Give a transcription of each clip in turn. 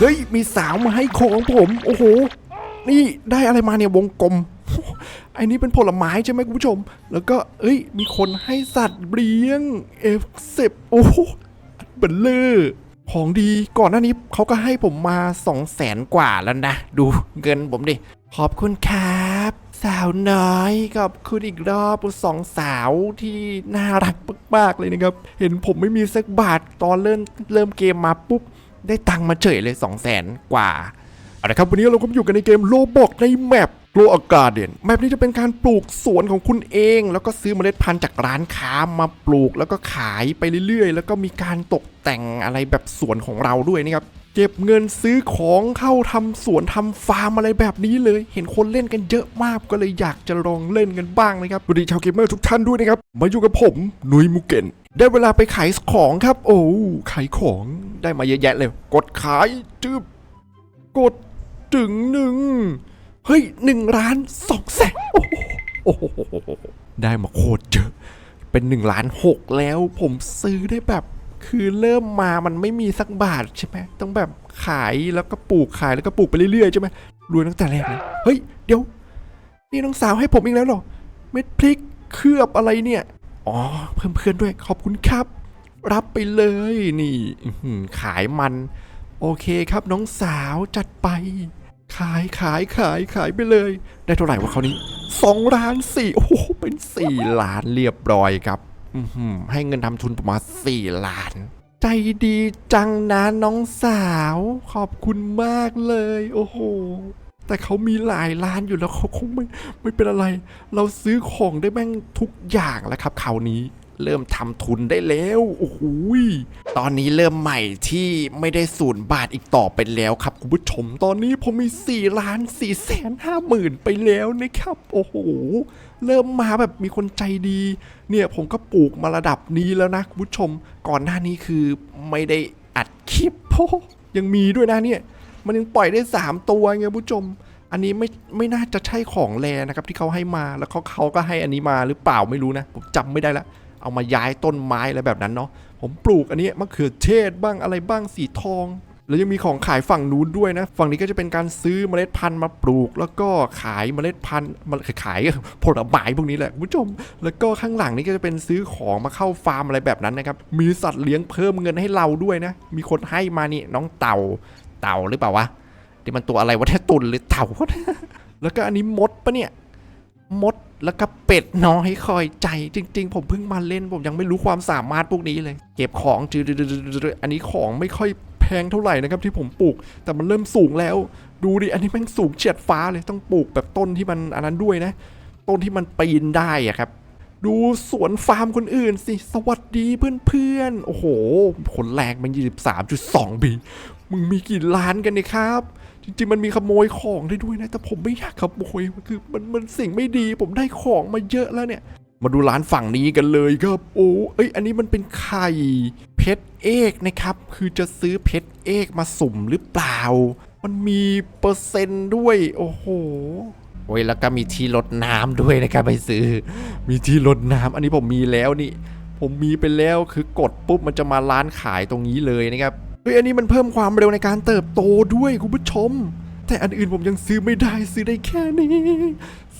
เฮ้ย มีสาวมาให้ของผม โอ้โห นี่ได้อะไรมาเนี่ยวงกลมอ้นี่เป็นผลไม้ใช่ไหมคุณผู้ชม แล้วก็ เอ้ย มีคนให้สัตว์เลี้ยงเอฟเซบโอ้โหเบลเลอร์ของดีก่อนหน้านี้เขาก็ให้ผมมา2 0 0แสนกว่าแล้วนะ ดูเงินผมดิ ขอบคุณครับ สาวน้อยขอบคุณอีกรอบสองสาวที่น่ารักมากๆเลยนะครับ เห็นผมไม่มีสักบาทตอนเริ่มเริ่มเกมมาปุ๊บ ได้ตังค์มาเฉยเลย 2 0 0แสนกว่าเอาละครับวันนี้เราก็อยู่กันในเกมโลบอกในแมปโลอากาเดนแมปนี้จะเป็นการปลูกสวนของคุณเอง แล้วก็ซื้อเมล็ดพันธุ์จากร้านค้ามาปลูกแล้วก็ขายไปเรื่อยๆ แล้วก็มีการตกแต่งอะไรแบบสวนของเราด้วยนะครับเก็บเงินซื้อของเข้าทำสวนทำฟาร์มอะไรแบบนี้เลย เห็นคนเล่นกันเยอะมากก็เลยอยากจะลองเล่นกันบ้างนะครับสวัสดีชาวเกมเมอร์ทุกท่านด้วยนะครับ มาอยู่กับผมนุยมุเกน ได้เวลาไปขายของครับ โอ้ขายของได้มาเยอะแยะเลย กดขายจืบกดถึงหนึ่งเฮ้ยหนึ่งล้านสองแสนโอ้โหได้มาโคตรเยอะ เป็นหนึ่งล้านหกแล้วผมซื้อได้แบบ คือเริ่มมามันไม่มีสักบาทใช่ไหมต้องแบบขายแล้วก็ปลูกขายแล้วก็ปลูกไปเรื่อยๆใช่ไหมรวยตั้งแต่แรกเลยเฮ้ยเดี๋ยว นี่น้องสาวให้ผมอีกแล้วเหรอเม็ดพริกเคลือบอะไรเนี่ย อ๋อ เพิ่มเพื่อนด้วยขอบคุณครับ รับไปเลยนี่ขายมัน โอเคครับน้องสาวจัดไป ขายขายขายขายไปเลย ได้เท่าไหร่วะเขาวนี้สองล้านสี่โอ้โหเป็นสี่ล้านเรียบร้อยครับอื้อหือให้เงินทำทุนประมาณสี่ล้าน ใจดีจังนะน้องสาว ขอบคุณมากเลย โอ้โห แต่เขามีหลายล้านอยู่แล้วเขาคงไม่ไม่เป็นอะไร เราซื้อของได้แม่งทุกอย่างแล้วครับคราวนี้เริ่มทำทุนได้แล้วโอ้โหยตอนนี้เริ่มใหม่ที่ไม่ได้ศูนย์บาทอีกต่อไปแล้วครับคุณผู้ชม ตอนนี้ผมมี4ล้าน4แสนห้าหมื่นไปแล้วนะครับ โอ้โห เริ่มมาแบบมีคนใจดี เนี่ยผมก็ปลูกมาระดับนี้แล้วนะคุณผู้ชม ก่อนหน้านี้คือไม่ได้อัดคลิปโอ้ยังมีด้วยนะเนี่ย มันยังปล่อยได้ 3 ตัวไงผู้ชม อันนี้ไม่ไม่น่าจะใช่ของแรนะครับที่เขาให้มาแล้วเขาเขาก็ให้อันนี้มาหรือเปล่าไม่รู้นะ ผมจำไม่ได้ละ เอามาย้ายต้นไม้อะไรแบบนั้นเนาะผมปลูกอันนี้มะเขือเทศบ้างอะไรบ้างสีทองแล้วยังมีของขายฝั่งนู้นด้วยนะ ฝั่งนี้ก็จะเป็นการซื้อเมล็ดพันธุ์มาปลูก แล้วก็ขายเมล็ดพันธุ์มาขายผลไม้พวกนี้แหละคุณผู้ชม แล้วก็ข้างหลังนี่ก็จะเป็นซื้อของมาเข้าฟาร์มอะไรแบบนั้นนะครับ มีสัตว์เลี้ยงเพิ่มเงินให้เราด้วยนะ มีคนให้มานี่น้องเต่า เต่าหรือเปล่าวะนี่มันตัวอะไรวะแท้ตุนหรือเต่า แล้วก็อันนี้มดปะเนี่ย มดแล้วก็เป็ดน้อยคอยใจจริง ๆ ผมเพิ่งมาเล่นผมยังไม่รู้ความสามารถพวกนี้เลย เก็บของจืดๆๆๆอันนี้ของไม่ค่อยแพงเท่าไหร่นะครับที่ผมปลูก แต่มันเริ่มสูงแล้ว ดูดิอันนี้แม่งสูงเฉียดฟ้าเลยต้องปลูกแบบต้นที่มันอันนั้นด้วยนะ ต้นที่มันปีนได้อะครับ ดูสวนฟาร์มคนอื่นสิ สวัสดีเพื่อนๆ โอ้โหคนแรงมัน 23.2บีมึงมีกี่ล้านกันเนี่ยครับ จริงๆ มันมีขโมยของได้ด้วยนะ แต่ผมไม่อยากขโมยมันคือมันมันสิ่งไม่ดี ผมได้ของมาเยอะแล้วเนี่ย มาดูร้านฝั่งนี้กันเลยครับ โอ้เอ้ย อันนี้มันเป็นไข่เพชรเอกนะครับ คือจะซื้อเพชรเอกมาสุ่มหรือเปล่า มันมีเปอร์เซ็นต์ด้วย โอ้โหโอ้ยแล้วก็มีที่รดน้ำด้วยนะครับไปซื้อ มีที่รดน้ำอันนี้ผมมีแล้วนี่ ผมมีไปแล้วคือกดปุ๊บมันจะมาร้านขายตรงนี้เลยนะครับเฮ้ยอันนี้มันเพิ่มความเร็วในการเติบโตด้วยคุณผู้ชม แต่อันอื่นผมยังซื้อไม่ได้ซื้อได้แค่นี้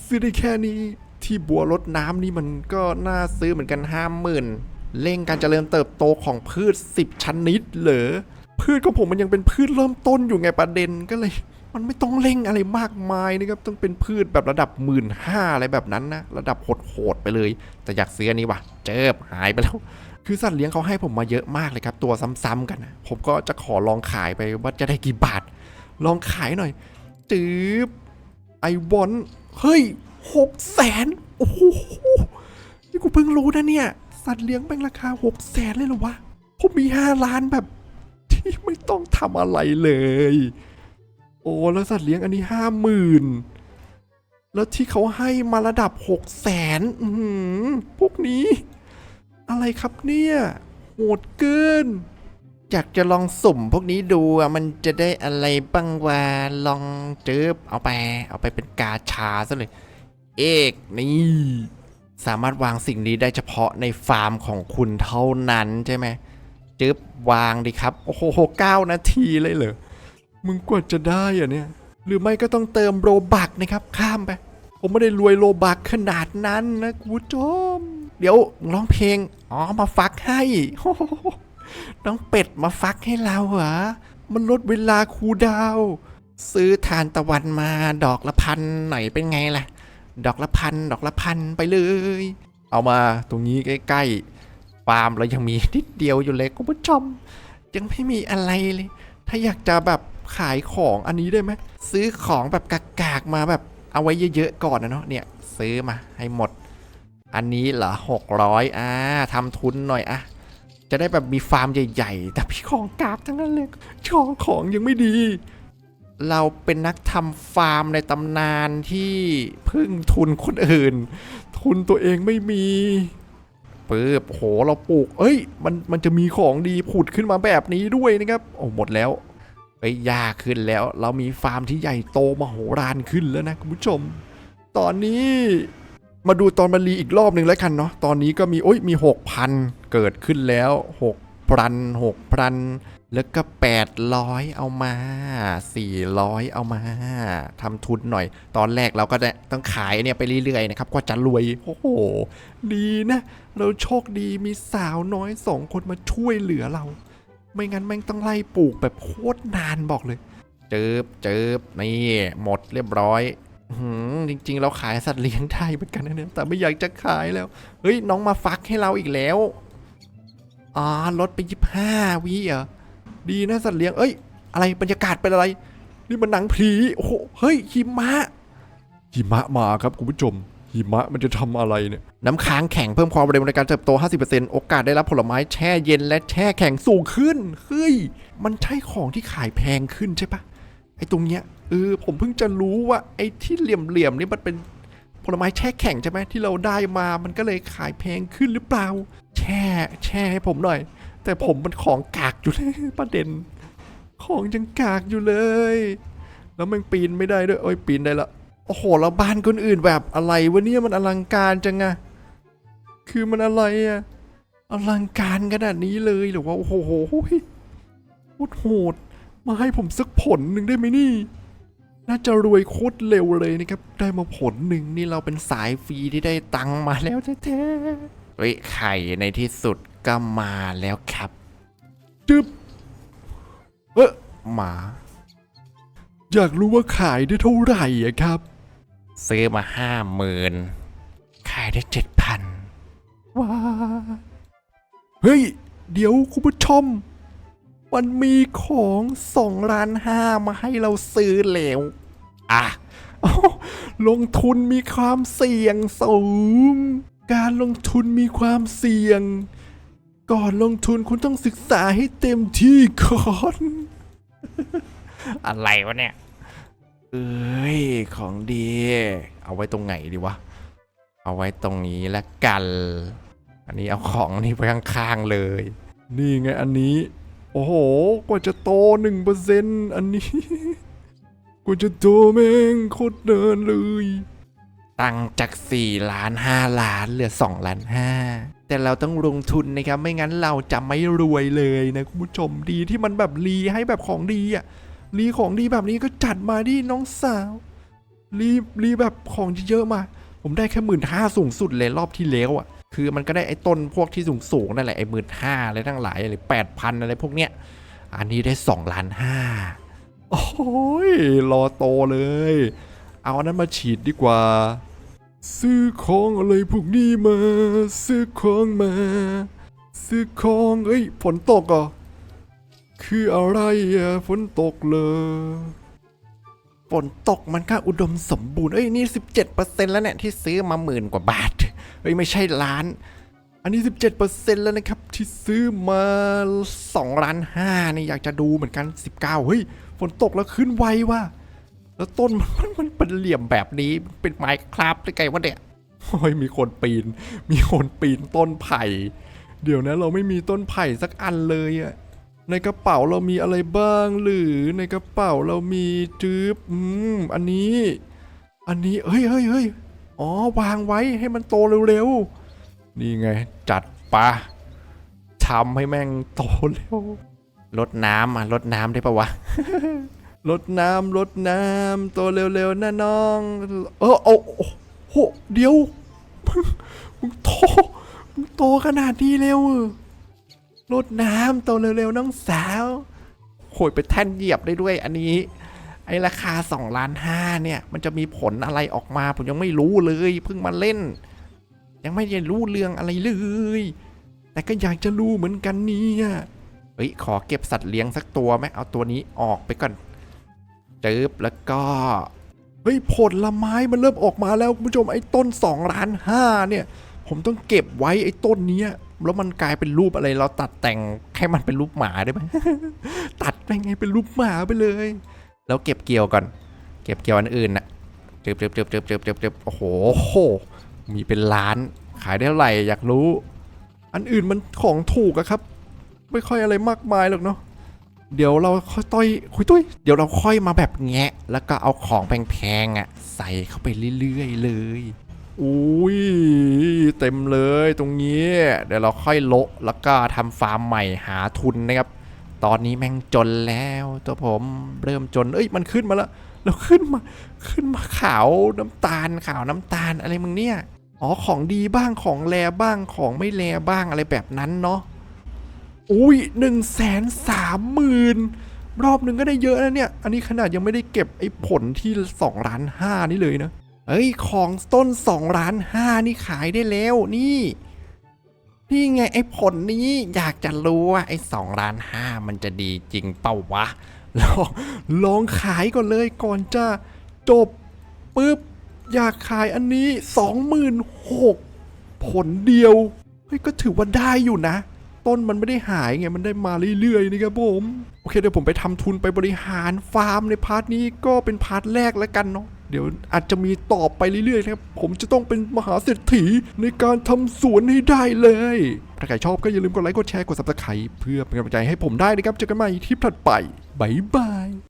ซื้อได้แค่นี้ ที่บัวรดน้ำนี่มันก็น่าซื้อเหมือนกันห้าหมื่นเร่งการเจริญเติบโตของพืช 10 ชนิดเหรอพืชของผมมันยังเป็นพืชเริ่มต้นอยู่ไงประเด็นก็เลย มันไม่ต้องเร่งอะไรมากมายนะครับ ต้องเป็นพืชแบบระดับหมื่นห้าอะไรแบบนั้นนะ ระดับโหดๆไปเลย แต่อยากซื้ออันนี้ว่ะ เจิบหายไปแล้ว คือสัตว์เลี้ยงเขาให้ผมมาเยอะมากเลยครับ ตัวซ้ำๆกันนะผมก็จะขอลองขายไปว่าจะได้กี่บาท ลองขายหน่อย จืบไอวอนเฮ้ยหกแสนโอ้โหนี่กูเพิ่งรู้นะเนี่ย สัตว์เลี้ยงแม่งราคาหกแสนเลยเหรอวะผมมีห้าล้านแบบที่ไม่ต้องทำอะไรเลย อ้แล้วสัตว์เลี้ยงอันนี้ห้าหมื่นแล้วที่เขาให้มาระดับหกแสนพวกนี้ อะไรครับเนี่ยโหดเกินอยากจะลองสุ่มพวกนี้ดูอะมันจะได้อะไรบ้างวะลองเจิบเอาไป เอาไปเป็นกาชาซะเลย เอกนี่ สามารถวางสิ่งนี้ได้เฉพาะในฟาร์มของคุณเท่านั้นใช่ไหมจึบวางดีครับ โอ้โหเก้านาทีเลยเหรอ มึงกว่าจะได้อะเนี่ย หรือไม่ก็ต้องเติมโรบักนะครับ ข้ามไป ผมไม่ได้รวยโลบักขนาดนั้นนะคุณผู้ชม เดี๋ยวร้องเพลง อ๋อ มาฟักให้โอ้โหน้องเป็ดมาฟักให้เราเหรอ มันลดเวลาครูดาว ซื้อทานตะวันมาดอกละพันหน่อยเป็นไงล่ะ ดอกละพันดอกละพันไปเลย เอามาตรงนี้ใกล้ๆฟาร์มเรายังมีนิดเดียวอยู่เลยคุณผู้ชม ยังไม่มีอะไรเลย ถ้าอยากจะแบบ ขายของอันนี้ได้ไหมซื้อของแบบกากๆมาแบบเอาไว้เยอะๆก่อนนะเนาะเนี่ยซื้อมาให้หมด อันนี้เหรอหกร้อยอ่าทำทุนหน่อยอะจะได้แบบมีฟาร์มใหญ่ๆ แต่พี่ของกากทั้งนั้นเลยช่องของยังไม่ดี เราเป็นนักทำฟาร์มในตำนานที่พึ่งทุนคนอื่น ทุนตัวเองไม่มีปึ๊บโหเราปลูก เอ้ย มันมันจะมีของดีผุดขึ้นมาแบบนี้ด้วยนะครับ โอ้หมดแล้ว อ้ยยากขึ้นแล้ว เรามีฟาร์มที่ใหญ่โตมโหฬารขึ้นแล้วนะคุณผู้ชม ตอนนี้มาดูตอนมารีอีกรอบหนึ่งแล้วกันเนาะตอนนี้ก็มีโอ้ยมีหกพันเกิดขึ้นแล้วหกพันหกพันแล้วก็แปดร้อยเอามาสี่ร้อยเอามาทำทุนหน่อย ตอนแรกเราก็ได้ต้องขายเนี่ยไปเรื่อยๆนะครับก็จะรวย โอ้โห ดีนะ เราโชคดีมีสาวน้อยสองคนมาช่วยเหลือเรา ไม่งั้นแม่งต้องไล่ปลูกแบบโคตรนานบอกเลยเจิบเจิบนี่หมดเรียบร้อยหืมจริง ๆ เราขายสัตว์เลี้ยงได้เหมือนกันนะเนี่ยแต่ไม่อยากจะขายแล้ว เฮ้ยน้องมาฟักให้เราอีกแล้วอ๋อลดไปยี่ห้าวิเหรอดีนะสัตว์เลี้ยง เอ้ย อะไรบรรยากาศเป็นอะไร นี่มันหนังผีโอ้โหเฮ้ยหิมะหิมะมาครับคุณผู้ชม หิมะมันจะทำอะไรเนี่ย น้ำค้างแข็งเพิ่มความเร็วในการเติบโต 50%โอกาสได้รับผลไม้แช่เย็นและแช่แข็งสูงขึ้น เฮ้ย มันใช่ของที่ขายแพงขึ้นใช่ปะไอ้ตรงเนี้ยเออผมเพิ่งจะรู้ว่าไอ้ที่เหลี่ยมๆนี่มันเป็นผลไม้แช่แข็งใช่ไหมที่เราได้มามันก็เลยขายแพงขึ้นหรือเปล่า แช่แช่ให้ผมหน่อย แต่ผมมันของกากอยู่เลยประเด็น ของยังกากอยู่เลย แล้วมันปีนไม่ได้ด้วยโอ้ยปีนได้ละ โอ้โหแล้วบ้านคนอื่นแบบอะไรวะเนี่ยมันอลังการจังอะคือมันอะไรอะอลังการขนาดนี้เลยหรือว่าโอ้โหโคตรโหดมาให้ผมสักผลหนึ่งได้ไหมนี่ น่าจะรวยโคตรเร็วเลยนะครับ ได้มาผลหนึ่งนี่เราเป็นสายฟรีที่ได้ตังค์มาแล้วแท้ๆเฮ้ยไข่ในที่สุดก็มาแล้วครับจึ๊บเออหมา อยากรู้ว่าขายได้เท่าไหร่อะครับ ซื้อมาห้าหมื่นขายได้เจ็ดพันว้าเฮ้ย เดี๋ยวคุณผู้ชม มันมีของสองล้านห้ามาให้เราซื้อแล้วอะอ้าวลงทุนมีความเสี่ยงสูง การลงทุนมีความเสี่ยง ก่อนลงทุนคุณต้องศึกษาให้เต็มที่ก่อน อะไรวะเนี่ย เอ้ย ของดี เอาไว้ตรงไหนดีวะ เอาไว้ตรงนี้ละกัน อันนี้เอาของนี่ไปข้างๆเลย นี่ไงอันนี้ โอ้โห กว่าจะโตหนึ่งเปอร์เซ็นอันนี้ กว่าจะโตแม่งโคตรเดินเลย ตั้งจาก4ล้าน5ล้านเหลือ2ล้าน5แต่เราต้องลงทุนนะครับ ไม่งั้นเราจะไม่รวยเลยนะคุณผู้ชมดีที่มันแบบรีให้แบบของดีอะ รีของดีแบบนี้ก็จัดมาดิน้องสาว รีรีแบบของเยอะมา ผมได้แค่หมื่นห้าสูงสุดเลยรอบที่แล้วอะ คือมันก็ได้ไอ้ต้นพวกที่สูงสูงนั่นแหละไอ้หมื่นห้าอะไรทั้งหลายอะไรแปดพันอะไรพวกเนี้ย อันนี้ได้สองล้านห้าโอ้ยรอโตเลย เอาอันนั้นมาฉีดดีกว่า ซื้อของอะไรพวกนี้มา ซื้อของมา ซื้อของเอ้ยฝนตกอะ คืออะไรอะฝนตกเลยฝนตกมันก็อุดมสมบูรณ์ เอ้ยนี่ 17%แล้วเนี่ยที่ซื้อมาหมื่นกว่าบาทเฮ้ยไม่ใช่ล้าน อันนี้ 17%แล้วนะครับ ที่ซื้อมา2ล้าน5นี่ยอยากจะดูเหมือนกัน 19 เฮ้ย ฝนตกแล้วขึ้นไวว่ะ แล้วต้นมันมันเป็นเหลี่ยมแบบนี้เป็นไม้คราบได้ไงวะเนี่ยโอ้ยมีคนปีน มีคนปีนต้นไผ่ เดี๋ยวนะเราไม่มีต้นไผ่สักอันเลยอะ ในกระเป๋าเรามีอะไรบ้างหรือในกระเป๋าเรามีจืบอืมอันนี้ อันนี้เฮ้ยเฮ้ยเฮ้ยอ๋อวางไว้ให้มันโตเร็วๆ นี่ไง จัดปะทำให้แม่งโตเร็วลดน้ำอะลดน้ำได้ปะวะรดน้ำรดน้ำโตเร็วๆนะน้อง เออเอาโอ้โหเดี๋ยวมึงโตมึงโตขนาดนี้เร็ว รดน้ำโตเร็วๆน้องสาวโหยไปแท่นเหยียบได้ด้วยอันนี้ ไอ้ราคา2ล้านห้าเนี่ย มันจะมีผลอะไรออกมา ผมยังไม่รู้เลยเพิ่งมาเล่น ยังไม่ได้รู้เรื่องอะไรเลย แต่ก็อยากจะรู้เหมือนกันเนี่ยเฮ้ยขอเก็บสัตว์เลี้ยงสักตัวไหมเอาตัวนี้ออกไปก่อนจึบแล้วก็เฮ้ยผลไม้มันเริ่มออกมาแล้วคุณผู้ชมไอ้ต้น2ล้านห้าเนี่ย ผมต้องเก็บไว้ไอ้ต้นเนี้ย แล้วมันกลายเป็นรูปอะไรเราตัดแต่งให้มันเป็นรูปหมาได้ไหมตัดไปไงเป็นรูปหมาไปเลย แล้วเก็บเกี่ยวก่อน เก็บเกี่ยวอันอื่นน่ะเจ็บเจ็บเจ็บเจ็บเจ็บเจ็บเจ็บโอ้โห มีเป็นล้าน ขายได้เท่าไหร่อยากรู้ อันอื่นมันของถูกอะครับ ไม่ค่อยอะไรมากมายหรอกเนาะเดี๋ยวเราค่อยต้อยคุยตุ้ยเดี๋ยวเราค่อยมาแบบแงะ แล้วก็เอาของแพงๆอะใส่เข้าไปเรื่อยๆเลยอุ้ย เต็มเลยตรงนี้ เดี๋ยวเราค่อยโละแล้วก็ทำฟาร์มใหม่หาทุนนะครับ ตอนนี้แม่งจนแล้วตัวผมเริ่มจน เอ้ยมันขึ้นมาแล้วแล้วขึ้นมาขึ้นมาขาวน้ำตาลขาวน้ำตาลอะไรมึงเนี่ยอ๋อของดีบ้างของแลบ้างของไม่แลบ้างอะไรแบบนั้นเนาะอุ้ยหนึ่งแสนสามหมื่นรอบหนึ่งก็ได้เยอะนะเนี่ย อันนี้ขนาดยังไม่ได้เก็บไอ้ผลที่สองล้านห้านี่เลยนะ เอ้ยของต้นสองล้านห้านี่ขายได้แล้วนี่นี่ไงไอ้ผลนี้อยากจะรู้ว่าไอ้สองล้านห้ามันจะดีจริงเปล่าวะลองลองขายก่อนเลยก่อนจะจบปุ๊บอยากขายอันนี้สองหมื่นหกผลเดียวเฮ้ยก็ถือว่าได้อยู่นะ ต้นมันไม่ได้หายไงมันได้มาเรื่อยๆนี่ครับผม โอเคเดี๋ยวผมไปทำทุนไปบริหารฟาร์มในพาร์ทนี้ก็เป็นพาร์ทแรกแล้วกันเนาะ เดี๋ยวอาจจะมีต่อไปเรื่อยๆนะครับ ผมจะต้องเป็นมหาเศรษฐีในการทำสวนให้ได้เลย ถ้าใครชอบก็อย่าลืมกดไลค์ กดแชร์ กดซับสไครต์เพื่อเป็นกำลังใจให้ผมได้นะครับ เจอกันใหม่ที่ถัดไป บ๊ายบาย